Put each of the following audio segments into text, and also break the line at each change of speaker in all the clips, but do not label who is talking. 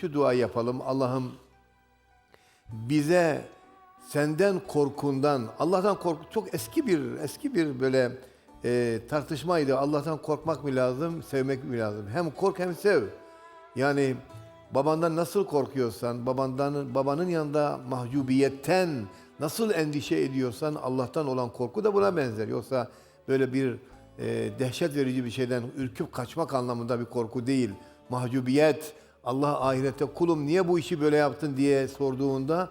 Şu dua yapalım. Allah'ım bize senden korkundan, Allah'tan korku çok eski bir eski bir böyle e, tartışmaydı. Allah'tan korkmak mı lazım, sevmek mi lazım? Hem kork hem sev. Yani babandan nasıl korkuyorsan, babandan babanın yanında mahcubiyetten nasıl endişe ediyorsan Allah'tan olan korku da buna benzer. Yoksa böyle bir e, dehşet verici bir şeyden ürküp kaçmak anlamında bir korku değil. Mahcubiyet, Allah ahirette kulum niye bu işi böyle yaptın diye sorduğunda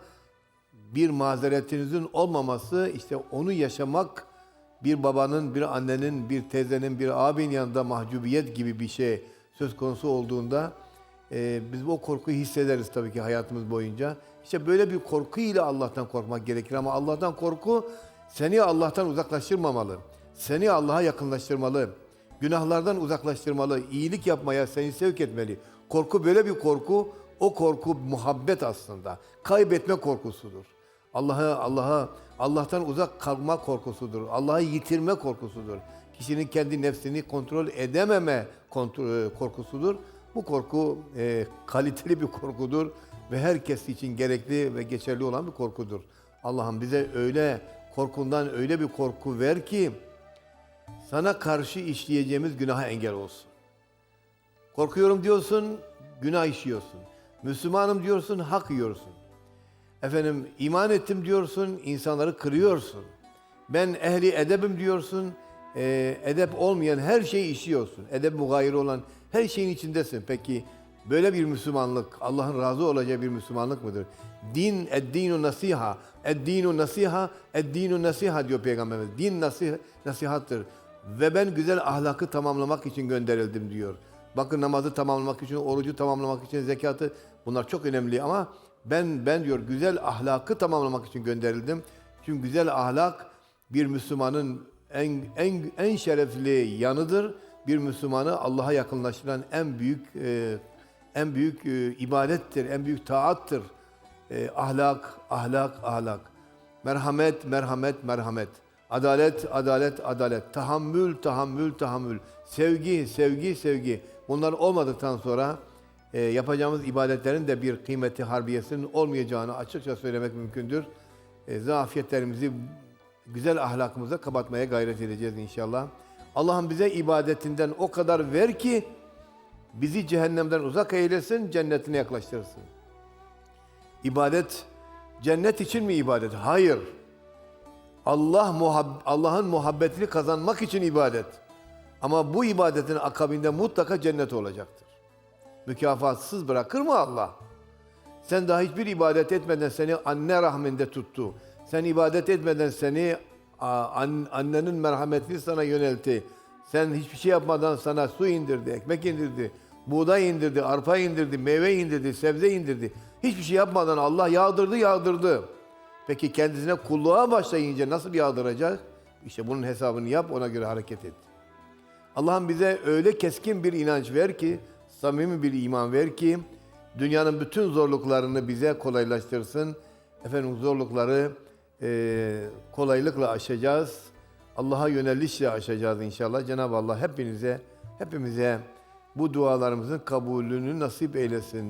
bir mazeretinizin olmaması işte onu yaşamak bir babanın, bir annenin, bir teyzenin, bir abinin yanında mahcubiyet gibi bir şey söz konusu olduğunda e, biz o korkuyu hissederiz tabii ki hayatımız boyunca. İşte böyle bir korkuyla Allah'tan korkmak gerekir ama Allah'tan korku seni Allah'tan uzaklaştırmamalı. Seni Allah'a yakınlaştırmalı. Günahlardan uzaklaştırmalı. iyilik yapmaya seni sevk etmeli. Korku böyle bir korku. O korku muhabbet aslında. Kaybetme korkusudur. Allah'a Allah'a Allah'tan uzak kalma korkusudur. Allah'ı yitirme korkusudur. Kişinin kendi nefsini kontrol edememe kontrol, korkusudur. Bu korku e, kaliteli bir korkudur ve herkes için gerekli ve geçerli olan bir korkudur. Allah'ım bize öyle korkundan öyle bir korku ver ki sana karşı işleyeceğimiz günaha engel olsun. Korkuyorum diyorsun, günah işliyorsun. Müslümanım diyorsun, hak yiyorsun. Efendim iman ettim diyorsun, insanları kırıyorsun. Ben ehli edebim diyorsun, e, edep olmayan her şeyi işliyorsun. Edep mugayir olan her şeyin içindesin. Peki böyle bir Müslümanlık, Allah'ın razı olacağı bir Müslümanlık mıdır? Din, eddinu nasiha, eddinu nasiha, eddinu nasiha diyor Peygamberimiz. Din nasih, nasihattır. Ve ben güzel ahlakı tamamlamak için gönderildim diyor. Bakın namazı tamamlamak için, orucu tamamlamak için, zekatı bunlar çok önemli ama ben ben diyor güzel ahlakı tamamlamak için gönderildim. Çünkü güzel ahlak bir Müslümanın en en en şerefli yanıdır. Bir Müslümanı Allah'a yakınlaştıran en büyük e, en büyük e, ibadettir, en büyük taattır. E, ahlak, ahlak, ahlak. Merhamet, merhamet, merhamet. Adalet, adalet, adalet. Tahammül, tahammül, tahammül. Sevgi, sevgi, sevgi. Bunlar olmadıktan sonra e, yapacağımız ibadetlerin de bir kıymeti harbiyesinin olmayacağını açıkça söylemek mümkündür. E, zafiyetlerimizi güzel ahlakımıza kapatmaya gayret edeceğiz inşallah. Allah'ım bize ibadetinden o kadar ver ki bizi cehennemden uzak eylesin, cennetine yaklaştırsın. İbadet cennet için mi ibadet? Hayır. Allah muhab- Allah'ın muhabbetini kazanmak için ibadet. Ama bu ibadetin akabinde mutlaka cennet olacaktır. Mükafatsız bırakır mı Allah? Sen daha hiçbir ibadet etmeden seni anne rahminde tuttu. Sen ibadet etmeden seni annenin merhametini sana yöneltti. Sen hiçbir şey yapmadan sana su indirdi, ekmek indirdi, buğday indirdi, arpa indirdi, meyve indirdi, sebze indirdi. Hiçbir şey yapmadan Allah yağdırdı, yağdırdı. Peki kendisine kulluğa başlayınca nasıl yağdıracak? İşte bunun hesabını yap, ona göre hareket et. Allah'ım bize öyle keskin bir inanç ver ki, samimi bir iman ver ki, dünyanın bütün zorluklarını bize kolaylaştırsın. Efendim zorlukları eee, kolaylıkla aşacağız. Allah'a yönelişle aşacağız inşallah. Cenab-ı Allah hepinize, hepimize bu dualarımızın kabulünü nasip eylesin.